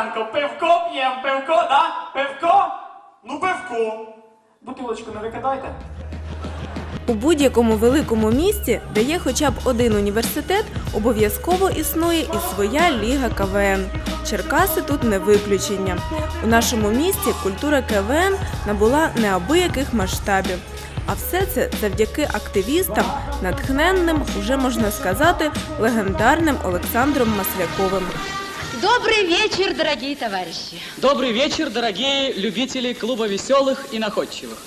Петренко, пивко п'єм, пивко, да? Пивко? Ну, пивко. Бутилочку не викидайте. У будь-якому великому місті, де є хоча б один університет, обов'язково існує і своя ліга КВН. Черкаси тут не виключення. У нашому місті культура КВН набула неабияких масштабів. А все це завдяки активістам, натхненним, уже можна сказати, легендарним Олександром Масляковим. Добрый вечер, дорогие товарищи. Добрый вечер, дорогие любители клуба веселых и находчивых.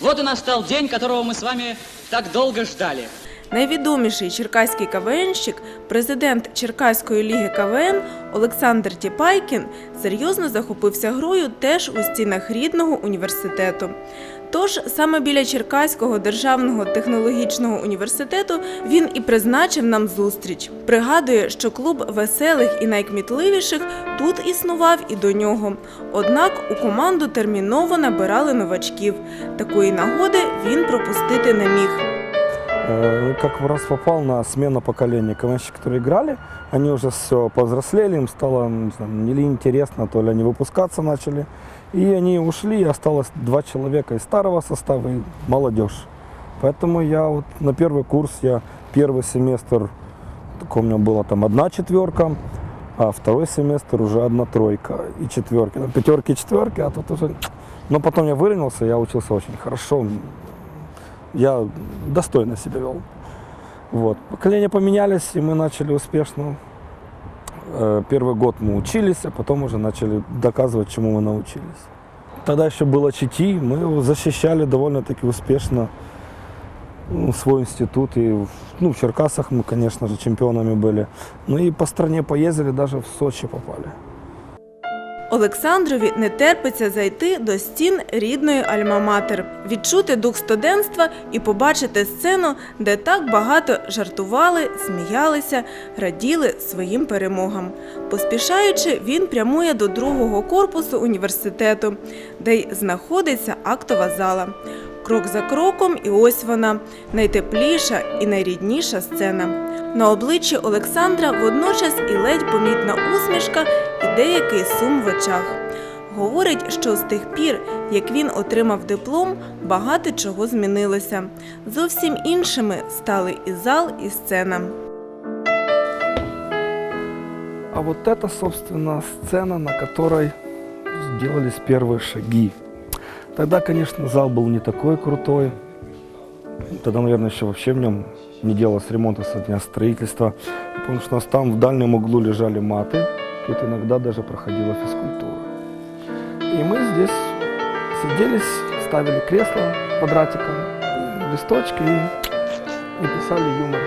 Вот и настал день, которого мы с вами так долго ждали. Найвідоміший черкаський КВНщик, президент Черкаської ліги КВН Олександр Тіпайкін серйозно захопився грою теж у стінах рідного університету. Тож саме біля Черкаського державного технологічного університету він і призначив нам зустріч. Пригадує, що клуб веселих і найкмітливіших тут існував і до нього. Однак у команду терміново набирали новачків. Такої нагоди він пропустити не міг. Э, Как раз попал на смену поколения КВНщиков, которые играли, они уже все повзрослели, им стало не знаю, или интересно, то ли они выпускаться начали. И они ушли, и осталось два человека из старого состава и молодежь. Поэтому я вот на первый курс, я первый семестр, так у меня была там одна четверка, а второй семестр уже одна тройка и четверки. Ну, пятерки, четверки, а тут уже... Но потом я выровнялся, я учился очень хорошо, я достойно себя вел. Вот. Поколения поменялись, и мы начали успешно. Э, Первый год мы учились, а потом уже начали доказывать, чему мы научились. Тогда еще было ЧТ, мы защищали довольно-таки успешно ну, свой институт. И ну, в Черкасах мы, конечно же, чемпионами были. Ну и по стране поездили, даже в Сочи попали. Олександрові не терпиться зайти до стін рідної Альма-Матер, відчути дух студентства і побачити сцену, де так багато жартували, сміялися, раділи своїм перемогам. Поспішаючи, він прямує до другого корпусу університету, де й знаходиться актова зала. Крок за кроком, і ось вона найтепліша і найрідніша сцена. На обличчі Олександра водночас і ледь помітна усмішка і деякий сум в очах. Говорить, що з тих пір, як він отримав диплом, багато чого змінилося. Зовсім іншими стали і зал, і сцена. А вот это, собственно, сцена, на которой сделались первые шаги. Тогда, конечно, зал был не такой крутой. Тогда, наверное, еще вообще в нем не делалось ремонта со дня строительства. Я помню, что у нас там в дальнем углу лежали маты. Тут иногда даже проходила физкультура. И мы здесь сиделись, ставили кресло квадратиком, листочки и, и писали юмор.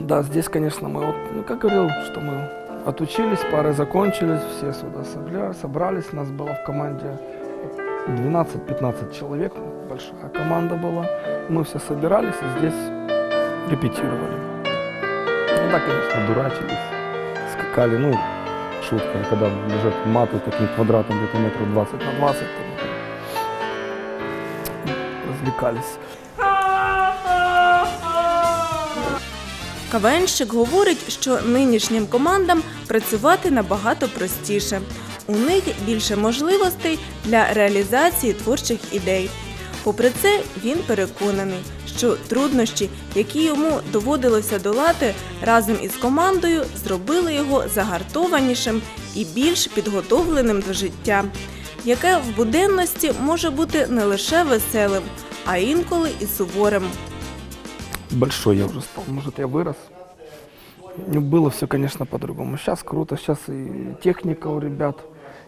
Да, здесь, конечно, мы, вот, ну, как говорил, что мы отучились, пары закончились, все сюда собля- собрались, нас было в команде 12-15 человек, большая команда была. Мы все собирались и здесь репетировали. Ну да, конечно, дурачились, скакали, ну, шутка, когда лежат маты таким квадратом где-то метров 20 на 20, там, развлекались. КВНщик говорить, що нинішнім командам працювати набагато простіше. У них більше можливостей для реалізації творчих ідей. Попри це, він переконаний, що труднощі, які йому доводилося долати разом із командою, зробили його загартованішим і більш підготовленим до життя, яке в буденності може бути не лише веселим, а інколи і суворим. Большой я уже стал, может, я вырос. Ну, Было все, конечно, по-другому. Сейчас круто, сейчас и техника у ребят,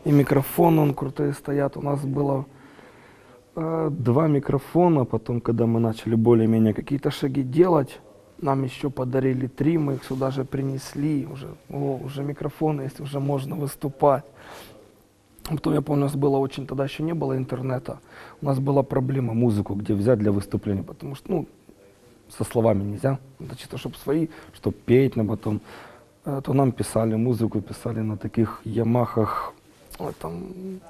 и микрофон он крутые стоят. У нас было э, два микрофона, потом, когда мы начали более-менее какие-то шаги делать, нам еще подарили три, мы их сюда же принесли, уже, о, уже микрофон есть, уже можно выступать. Потом, я помню, у нас было очень, тогда еще не было интернета, у нас была проблема музыку где взять для выступления, потому что, ну, со словами нельзя. Чисто, чтобы свои, чтобы петь, но потом, э, то нам писали музыку, писали на таких Ямахах, там,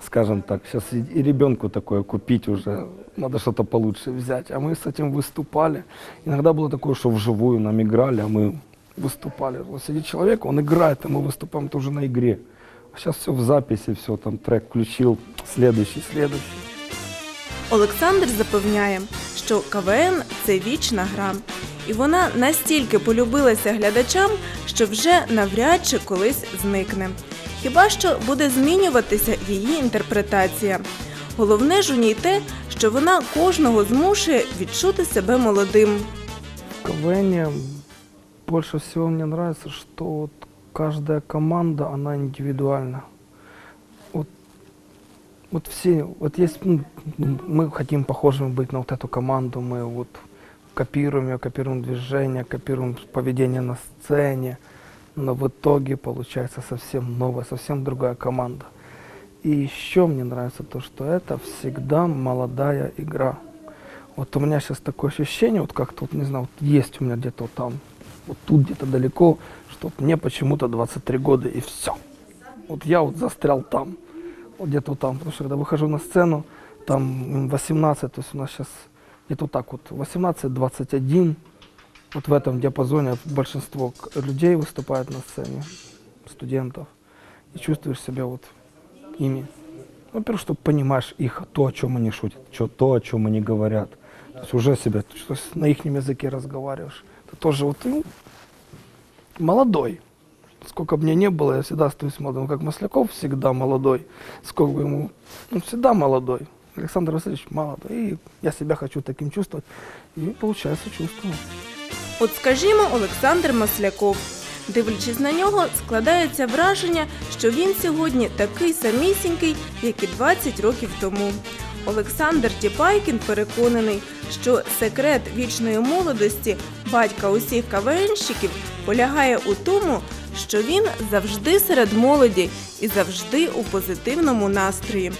скажем так, сейчас и, ребенку такое купить уже, надо что-то получше взять. А мы с этим выступали. Иногда было такое, что вживую нам играли, а мы выступали. Вот сидит человек, он играет, а мы выступаем тоже на игре. А сейчас все в записи, все, там трек включил, следующий, следующий. Олександр запевняє, що КВН це вічна гра, і вона настільки полюбилася глядачам, що вже навряд чи колись зникне. Хіба що буде змінюватися її інтерпретація. Головне ж у ній те, що вона кожного змушує відчути себе молодим. КВН всего мне нравится, что вот каждая команда, она индивидуальна. Вот, все, вот есть, ну, мы хотим похожими быть на вот эту команду, мы вот копируем ее, копируем движение, копируем поведение на сцене, но в итоге получается совсем новая, совсем другая команда. И еще мне нравится то, что это всегда молодая игра. Вот у меня сейчас такое ощущение, вот как-то, вот, не знаю, вот есть у меня где-то вот там, вот тут где-то далеко, что вот мне почему-то 23 года и все. Вот я вот застрял там, где-то там, потому что когда выхожу на сцену, там м, 18, то есть у нас сейчас где-то так вот, 18-21, вот в этом диапазоне большинство людей выступает на сцене, студентов, и чувствуешь себя вот ими. Во-первых, что понимаешь их, то, о чем они шутят, чё- то, о чем они говорят. То есть уже себя что с- на их языке разговариваешь. Это тоже вот ну, молодой. Сколько бы мне не было, я всегда остаюсь молодым. Как Масляков всегда молодой. Сколько бы ему, он всегда молодой. Александр Васильевич молодой. И я себя хочу таким чувствовать. И получается чувствую. От скажімо, Олександр Масляков. Дивлячись на нього, складається враження, що він сьогодні такий самісінький, як і 20 років тому. Олександр Тіпайкін переконаний, що секрет вічної молодості батька усіх КВНщиків полягає у тому, що він завжди серед молоді і завжди у позитивному настрої.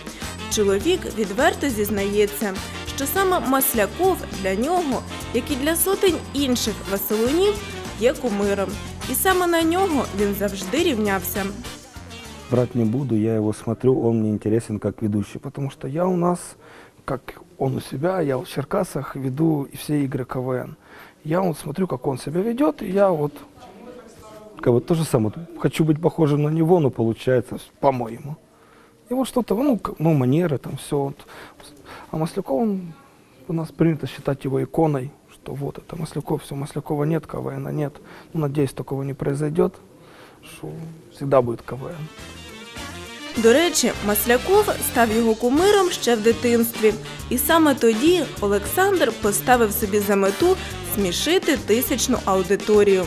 Чоловік відверто зізнається, що саме Масляков для нього, як і для сотень інших веселунів, є кумиром. І саме на нього він завжди рівнявся. Брать не буду, я его смотрю, он мне интересен как ведущий, потому что я у нас, как он у себя, я в Черкасах веду и все игры КВН. Я смотрю, как он себя ведет, и я вот как бы то же самое, хочу быть похожим на него, но получается по-моему. И вот что-то, ну, к- ну, манеры, там все. Вот. А Масляков, он, у нас принято считать его иконой, что вот это Масляков, все, Маслякова нет, КВН нет. Ну, надеюсь, такого не произойдет, что всегда будет КВН. До речі, Масляков став його кумиром ще в дитинстві. І саме тоді Олександр поставив собі за мету смішити тисячну аудиторію.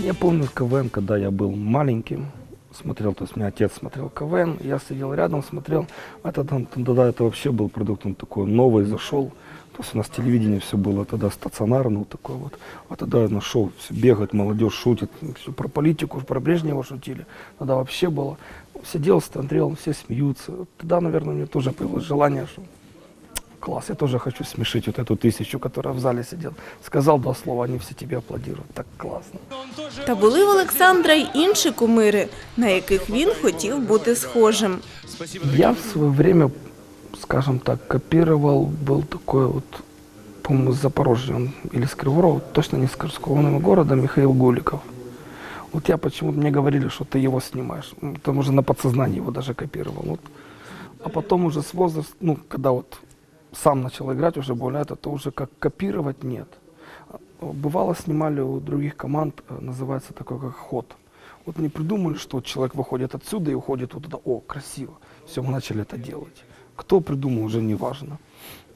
Я помню КВН, когда я был маленьким, смотрел, то есть у меня отец смотрел КВН, я сидел рядом, смотрел, это там, тогда это вообще был продукт, он такой новый зашел, то есть у нас телевидение все было тогда стационарно, вот такое вот, а тогда я нашел, все бегает, молодежь шутит, все про политику, про Брежнева шутили, тогда вообще было, сидел, смотрел, все смеются, тогда, наверное, мне тоже появилось желание, что класс, я тоже хочу смешить вот эту тысячу, которая в зале сидела. Сказал два слова, они все тебе аплодируют, так классно. Та були в Олександра й інші кумири, на яких він хотів бути схожим. Я в свое время, скажем так, копировал, был такой вот, по-моему, с Запорожья он, или с Криворова, точно не с Курского города, Михаил Гуликов. Вот я почему-то мне говорили, что ты его снимаешь. М, Там уже на подсознании его даже копировал. Вот. А потом уже с возраста, ну, когда вот сам начал играть уже более это, то уже как копировать нет. Бывало снимали у других команд, э, называется такой как ход. Вот не придумали, что человек выходит отсюда и уходит вот туда. О, красиво. Все, мы начали это делать. Кто придумал, уже не важно.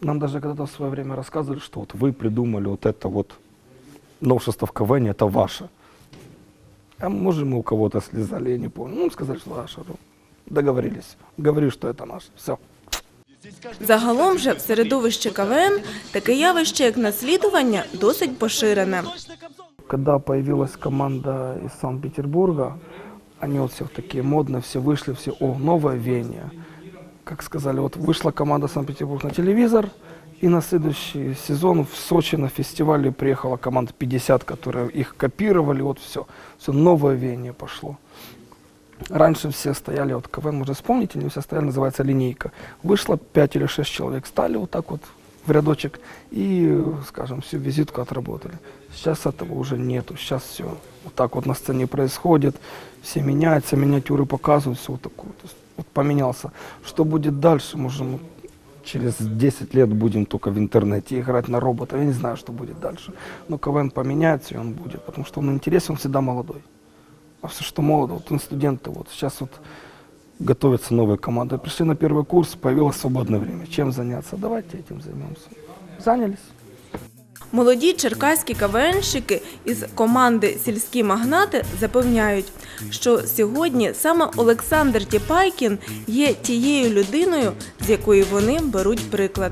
Нам даже когда-то в свое время рассказывали, что вот вы придумали вот это вот новшество в КВН, это ваше. А может мы у кого-то слезали, я не помню. Ну, сказали, что ваше. Ну, Договорились. Говори, что это наше. Все. Загалом же в середовищі КВН таке явище, як наслідування, досить поширене. Когда появилась команда из Санкт-Петербурга, они вот все такие модные, все вышли, все, о, новое веяние. Как сказали, вот вышла команда Санкт-Петербург на телевизор, и на следующий сезон в Сочи на фестивале приехала команда 50, которые их копировали, вот все, все новое веяние пошло. Раньше все стояли, вот КВН, можно вспомнить, они все стояли, называется линейка. Вышло 5 или 6 человек, стали вот так вот в рядочек и, скажем, всю визитку отработали. Сейчас этого уже нету, сейчас все вот так вот на сцене происходит, все меняются, миниатюры показывают, все вот такое. То есть вот поменялся. Что будет дальше, можем через 10 лет будем только в интернете играть на робота. Я не знаю, что будет дальше. Но КВН поменяется, и он будет, потому что он интересен, он всегда молодой. А все, что молодо, вот он студенты, вот сейчас вот готовятся новые команды. Пришли на первый курс, появилось свободное время. Чем заняться? Давайте этим займемся. Занялись. Молоді черкаські КВНщики із команди Сільські магнати запевняють, що сьогодні саме Олександр Тіпайкін є тією людиною, з якої вони беруть приклад.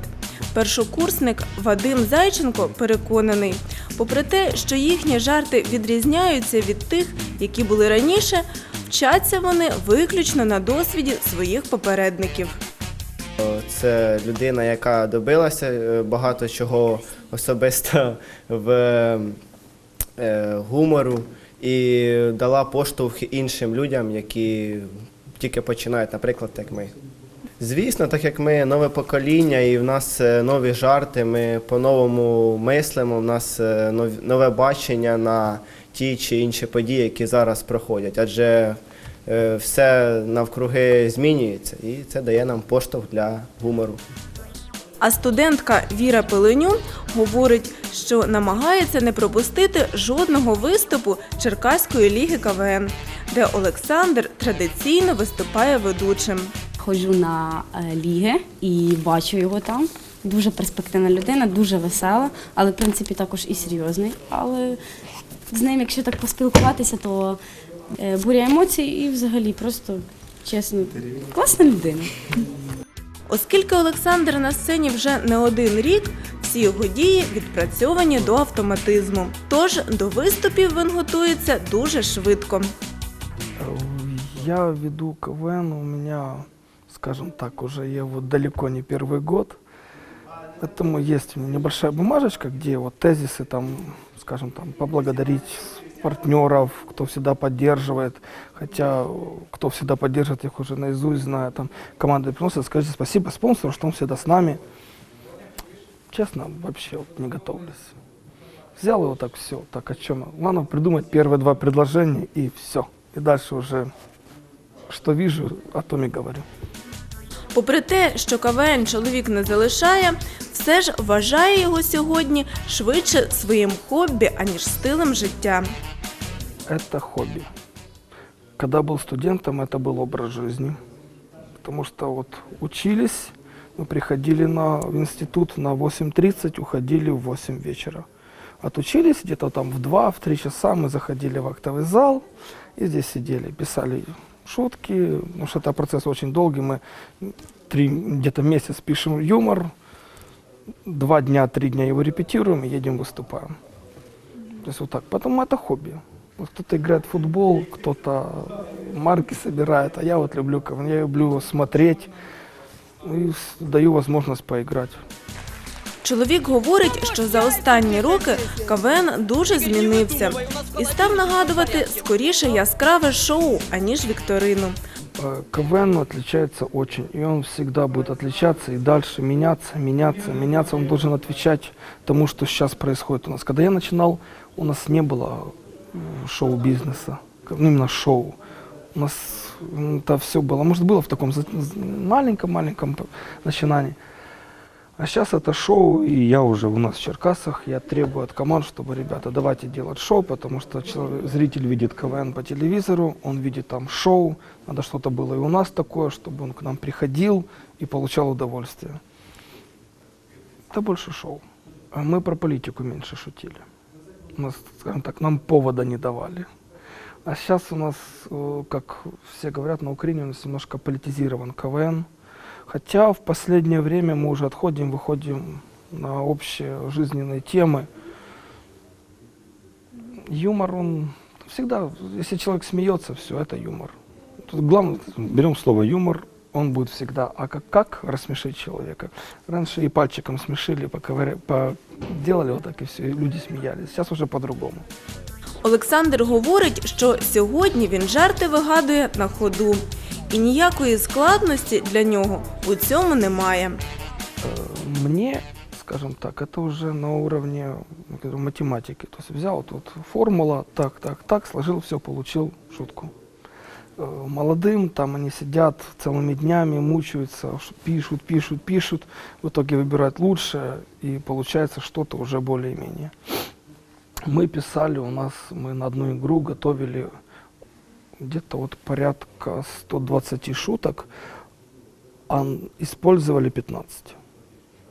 Першокурсник Вадим Зайченко переконаний, попри те, що їхні жарти відрізняються від тих, які були раніше, вчаться вони виключно на досвіді своїх попередників. Це людина, яка добилася е, багато чого особисто в е, гумору і дала поштовх іншим людям, які тільки починають, наприклад, як ми. Звісно, так як ми нове покоління і в нас е, нові жарти, ми по-новому мислимо, в нас е, нове бачення на ті чи інші події, які зараз проходять. Адже е, все навкруги змінюється, і це дає нам поштовх для гумору. А студентка Віра Пеленюн говорить, що намагається не пропустити жодного виступу Черкаської ліги КВН, де Олександр традиційно виступає ведучим. Ходжу на е, ліги і бачу його там. Дуже перспективна людина, дуже весела, але в принципі також і серйозний. Але з ним, якщо так поспілкуватися, то е, буря емоцій і взагалі просто чесно, класна людина. Оскільки Олександр на сцені вже не один рік, всі його дії відпрацьовані до автоматизму. Тож до виступів він готується дуже швидко. Э, Я веду КВН, у меня, скажем так, уже я вот далеко не первый год. Поэтому есть у меня небольшая бумажечка, где вот тезисы там, скажем там, поблагодарить партнеров, кто всегда поддерживает. Хотя, э, кто всегда поддерживает, их уже наизусть знаю. Там команды приносят, скажите спасибо спонсору, что он всегда с нами. Честно, вообще вот не готовлюсь. Взял его так все, так о чем? Главное придумать первые два предложения и все. И дальше уже, что вижу, о том и говорю. Попри те, що КВН чоловік не залишає, все ж вважає його сьогодні швидше своїм хобі, аніж стилем життя. Это хобби. Когда был студентом, это был образ жизни. Потому что вот учились, мы приходили на, в институт на 8.30, уходили в 8 вечера. Отучились где-то там в 2-3 часа, мы заходили в актовый зал и здесь сидели, писали шутки, потому что это процесс очень долгий, мы три, где-то месяц пишем юмор, два дня, три дня его репетируем и едем выступаем. То есть вот так. Поэтому это хобби. Вот кто-то играет в футбол, кто-то марки собирает, а я вот люблю КВН, я люблю смотреть ну и с- даю возможность поиграть. Чоловік говорить, що за останні роки КВН дуже змінився і став нагадувати скоріше яскраве шоу, аніж вікторину. Э, КВН отличается очень, и он всегда будет отличаться и дальше меняться, меняться, меняться. Он должен отвечать тому, что сейчас происходит у нас. Когда я начинал, у нас не было э, шоу-бизнеса, ну, именно шоу. У нас м, это все было, может, было в таком за- з- маленьком-маленьком п- начинании. А сейчас это шоу, и я уже у нас в Черкасах, я требую от команд, чтобы, ребята, давайте делать шоу, потому что человек, зритель видит КВН по телевизору, он видит там шоу, надо что-то было и у нас такое, чтобы он к нам приходил и получал удовольствие. Это больше шоу. А мы про политику меньше шутили. У нас, скажем так, нам повода не давали. А сейчас у нас, э, как все говорят, на Украине у нас немножко политизирован КВН. Хотя в последнее время мы уже отходим, выходим на общие жизненные темы. Юмор, он всегда, если человек смеется, все, это юмор. Тут главное, берем слово юмор, он будет всегда. А как, как рассмешить человека? Раньше и пальчиком смешили, поковыря- по- делали вот так, и все, и люди смеялись. Сейчас уже по-другому. Олександр говорить, що сьогодні він жарти вигадує на ходу, і ніякої складності для нього у цьому немає. Мне, скажем так, это уже на уровне ну, как бы, математики. То есть взял тут формула, так, так, так, сложил, все, получил шутку. Э, Молодым там они сидят целыми днями, мучаются, ш- пишут, пишут, пишут, в итоге выбирают лучшее, и получается что-то уже более-менее. Мы писали, у нас мы на одну игру готовили где-то вот порядка 120 шуток, а использовали 15. То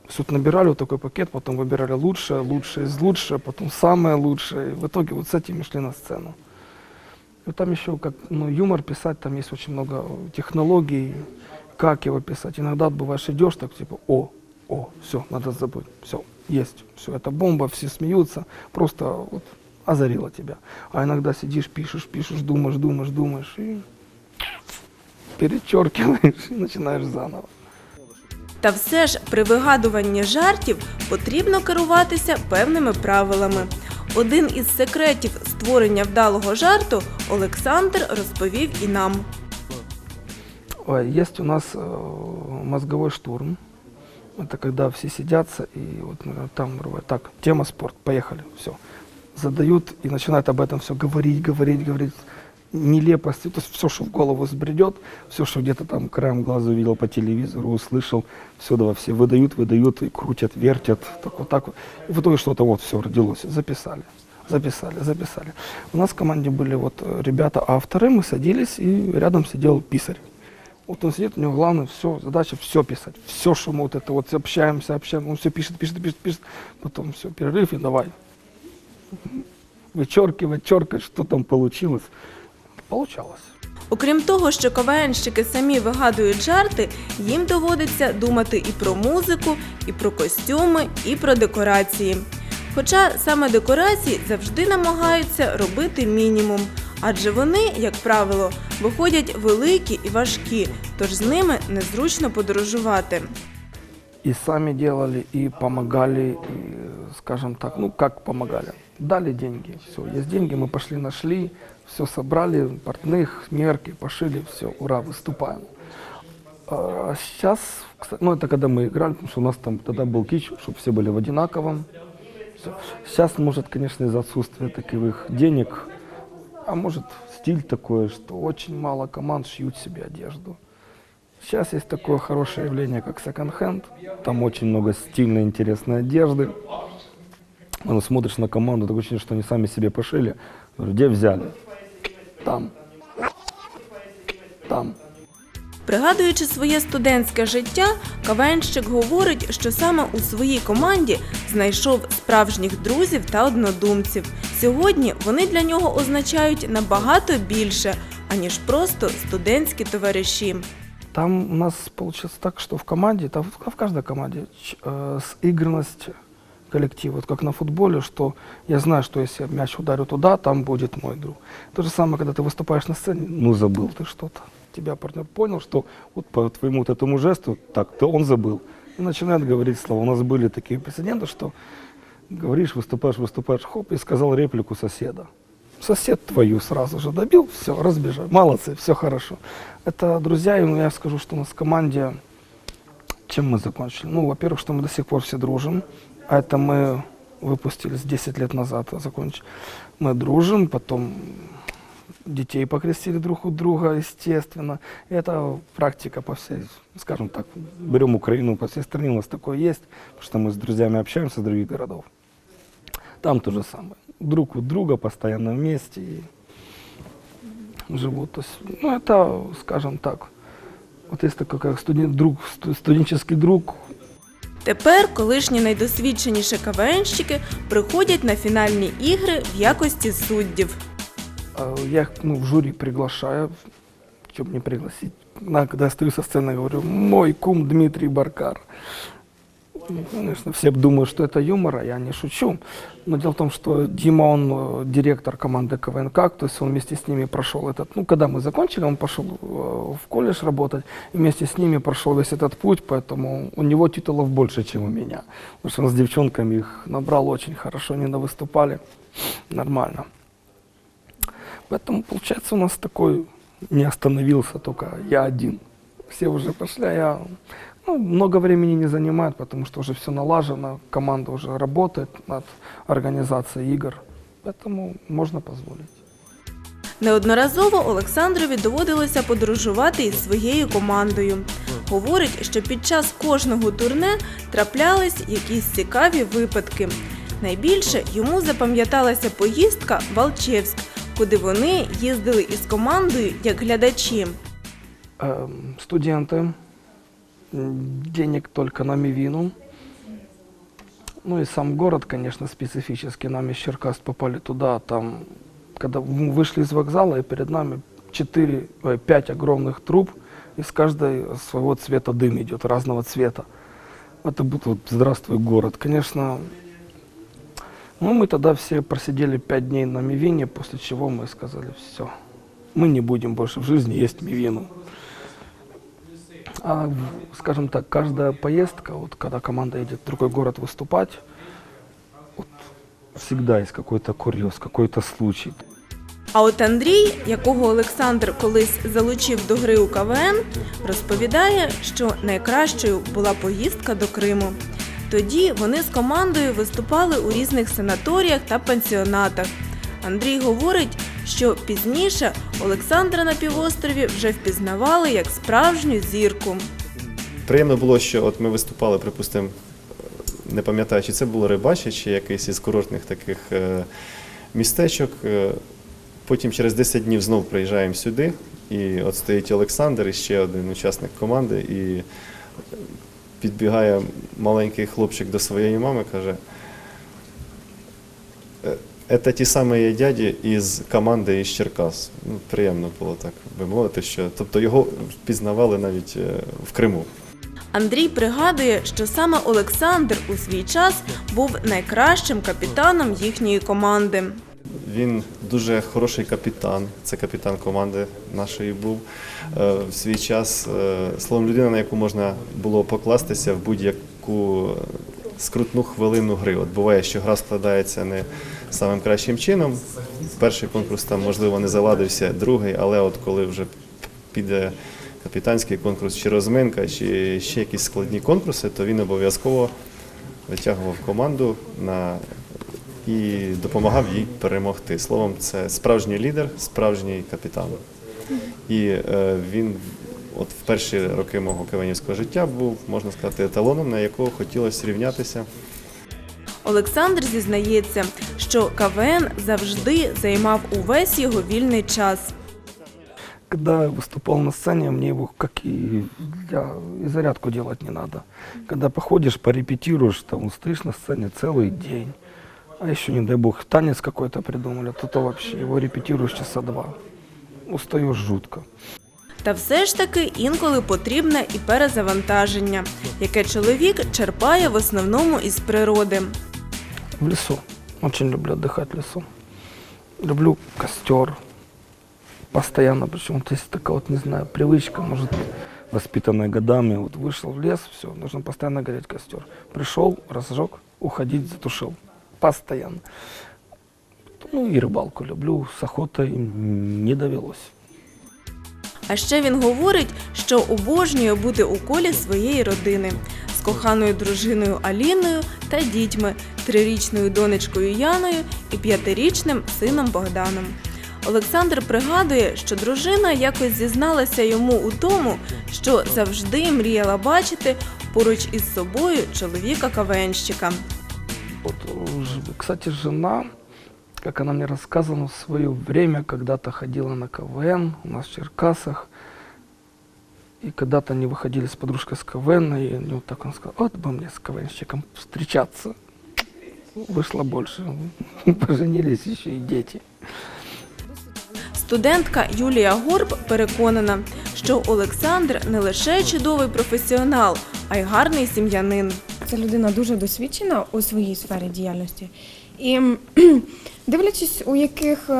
есть вот набирали вот такой пакет, потом выбирали лучшее, лучшее из лучшее, потом самое лучшее. И в итоге вот с этим и шли на сцену. И там еще, как ну, юмор писать, там есть очень много технологий, как его писать. Иногда бываешь идешь так типа, о, о, все, надо забыть, все, есть, все, это бомба, все смеются, просто вот озарило тебя. А иногда сидишь, пишешь, пишешь, думаешь, думаешь, думаешь и перечеркиваешь и начинаешь заново. Та все ж при вигадуванні жартів потрібно керуватися певними правилами. Один із секретів створення вдалого жарту Олександр розповів і нам. Ой, Есть у нас э, мозговой штурм. Это когда все сидятся и вот например, там бывает, так, тема спорт, поехали, все. Задают и начинают об этом все говорить, говорить, говорить. Нелепости, то есть все, что в голову сбредет, все, что где-то там краем глаза увидел по телевизору, услышал, все, давай все выдают, выдают и крутят, вертят, так вот так вот. И в итоге что-то вот все родилось, записали, записали, записали. У нас в команде были вот э, ребята-авторы, мы садились, и рядом сидел писарь. Вот он сидит, у него главное все, задача все писать. Все, что мы вот это вот общаемся, общаемся, он все пишет, пишет, пишет, пишет. Потом все, перерыв и давай. Вычеркивать, черкать, что там получилось. Получалось. Окрім того, що КВНщики самі вигадують жарти, їм доводиться думати і про музику, і про костюми, і про декорації. Хоча саме декорації завжди намагаються робити мінімум, адже вони, як правило, виходять великі і важкі, тож з ними незручно подорожувати. И сами делали, и помогали, и, скажем так, ну как помогали. Дали деньги, все, есть деньги, мы пошли, нашли, все собрали, портных, мерки, пошили, все, ура, выступаем. А сейчас, кстати, ну это когда мы играли, потому что у нас там тогда был кич, чтобы все были в одинаковом. Всё. Сейчас, может, конечно, из-за отсутствия таковых денег, а может, стиль такой, что очень мало команд шьют себе одежду. Сейчас есть такое хорошее явление, как секонд-хенд. Там очень много стильной, интересной одежды. Ну, смотришь на команду, такое ощущение, что они сами себе пошили. Где взяли? Там. Там. Пригадуючи своє студентське життя, Кавенщик говорить, що саме у своїй команді знайшов справжніх друзів та однодумців. Сьогодні вони для нього означають набагато більше, аніж просто студентські товариші. Там у нас получилось так, что в команде, там в в каждой команде коллектива, вот как на футболе, что я знаю, что если я мяч ударю туда, там будет мой друг. То же самое, когда ты выступаешь на сцене, ну забыл ты что-то. Тебя партнер понял, что вот по твоему вот этому жесту, так, то он забыл. И начинает говорить слова. У нас были такие прецеденты, что говоришь, выступаешь, выступаешь, хоп, и сказал реплику соседа. Сосед твою сразу же добил, все, разбежал. Молодцы, все хорошо. Это друзья, и ну, я скажу, что у нас в команде, чем мы закончили? Ну, во-первых, что мы до сих пор все дружим, это мы выпустились 10 лет назад, а закончили. Мы дружим, потом детей покрестили друг у друга, естественно. Это практика по всей, скажем так, берем Украину, по всей стране у нас такое есть, потому что мы с друзьями общаемся с других городов. Там то же самое. Друг у друга, постоянно вместе и живут. То есть, ну, это, скажем так, вот есть такой как студент, друг, сту- студенческий друг, Тепер колишні найдосвідченіші КВНщики приходять на фінальні ігри в якості суддів. Э, Я их ну, в жюри приглашаю, чтобы не пригласить. На, когда я стою со сцены, говорю, мой кум Дмитрий Баркар. Ну, конечно, все думают, что это юмор, а я не шучу. Но дело в том, что Дима, он э, директор команды КВНК, то есть он вместе с ними прошел этот, ну, когда мы закончили, он пошел э, в колледж работать, и вместе с ними прошел весь этот путь, поэтому у него титулов больше, чем у меня. Потому что он с девчонками их набрал очень хорошо, они выступали нормально. Поэтому, получается, у нас такой не остановился только я один. Все уже пошли, а я ну, много времени не занимает, потому что уже все налажено, команда уже работает над организацией игр. Поэтому можно позволить. Неодноразово Олександрові доводилося подорожувати із своєю командою. Говорить, що під час кожного турне траплялись якісь цікаві випадки. Найбільше йому запам'яталася поїздка в Алчевськ, куди вони їздили із командою як глядачі. Эм, студенты, м, денег только на Мивину. Ну и сам город, конечно, специфический. Нам из Черкас попали туда, там, когда мы вышли из вокзала, и перед нами 4, ой, 5 огромных труб, из каждой своего цвета дым идет, разного цвета. Это будто вот здравствуй город. Конечно, ну мы тогда все просидели 5 дней на Мивине, после чего мы сказали, все, мы не будем больше в жизни есть Мивину. А, скажем так, каждая поездка, вот когда команда едет в другой город выступать, вот всегда есть какой-то курьез, какой-то случай. А от Андрій, якого Олександр колись залучив до гри у КВН, розповідає, що найкращою була поїздка до Криму. Тоді вони з командою виступали у різних санаторіях та пансіонатах. Андрій говорить, що пізніше Олександра на півострові вже впізнавали як справжню зірку. Приємно було, що от ми виступали, припустимо, не пам'ятаю, чи це було Рибаче, чи якийсь із курортних таких е, містечок. Е, Потім через 10 днів знов приїжджаємо сюди, і от стоїть Олександр і ще один учасник команди, і підбігає маленький хлопчик до своєї мами, каже. «Е, Це ті самі дяді із команди із Черкас. Ну, приємно було так би мовити, що тобто його впізнавали навіть е, в Криму. Андрій пригадує, що саме Олександр у свій час був найкращим капітаном їхньої команди. Він дуже хороший капітан. Це капітан команди нашої був е, в свій час. е, Словом, людина, на яку можна було покластися в будь-яку скрутну хвилину гри. От буває, що гра складається не самим кращим чином. Перший конкурс там, можливо, не заладився, другий, але от коли вже піде капітанський конкурс, чи розминка, чи ще якісь складні конкурси, то він обов'язково витягував команду на і допомагав їй перемогти. Словом, це справжній лідер, справжній капітан. І е, він от в перші роки мого кавенівського життя був, можна сказати, еталоном, на якого хотілося рівнятися. Олександр зізнається, що КВН завжди займав увесь його вільний час. Когда я выступал на сцене, мне его, как и для, и зарядку делать не надо. Когда походишь, порепетируешь, там стоишь на сцене целый день. А еще, не дай бог, танец какой-то придумали, то, то вообще его репетируешь часа два. Устаешь жутко. Та все ж таки інколи потрібне і перезавантаження, яке чоловік черпає в основному із природи В лесу. Очень люблю отдыхать в лесу. Люблю костер. Постоянно, почему-то есть такая вот, не знаю, привычка, может, воспитанная годами. Вот вышел в лес, все, нужно постоянно гореть костер. Пришел, разжег, уходить, затушил. Постоянно. Ну и рыбалку люблю, с охотой не довелось. А ще він говорить, що обожнює бути у колі своєї родини коханою дружиною Аліною та дітьми, трирічною донечкою Яною і п'ятирічним сином Богданом. Олександр пригадує, що дружина якось зізналася йому у тому, що завжди мріяла бачити поруч із собою чоловіка кавенщика. Вот, кстати, жена, как она мне рассказывала, в свое время когда-то ходила на КВН у нас в Черкасах. И когда-то они выходили с подружкой с КВН, и ну, вот так он сказал, вот бы мне с КВНщиком встречаться. Вышло больше. Поженились еще и дети. Студентка Юлія Горб переконана, що Олександр не лише чудовий професіонал, а й гарний сім'янин. Це людина дуже досвідчена у своїй сфері діяльності. І дивлячись, у яких е,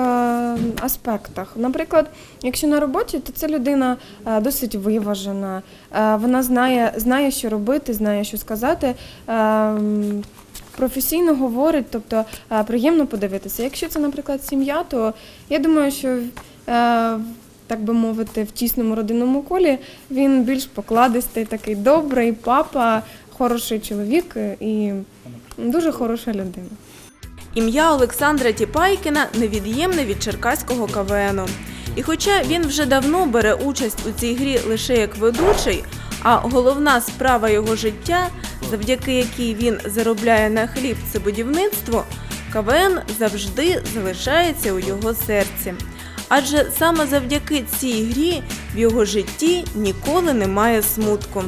аспектах. Наприклад, якщо на роботі, то це людина е, досить виважена, е, вона знає, знає, що робити, знає, що сказати. Професійно говорить, тобто приємно подивитися. Якщо це, наприклад, сім'я, то я думаю, що так би мовити, в тісному родинному колі він більш покладистий, такий добрий папа, хороший чоловік і дуже хороша людина. Ім'я Олександра Тіпайкіна невід'ємне від черкаського КВНу. І хоча він вже давно бере участь у цій грі лише як ведучий, а головна справа його життя, завдяки якій він заробляє на хліб це будівництво, КВН завжди залишається у його серці. Адже саме завдяки цій грі в його житті ніколи немає смутку.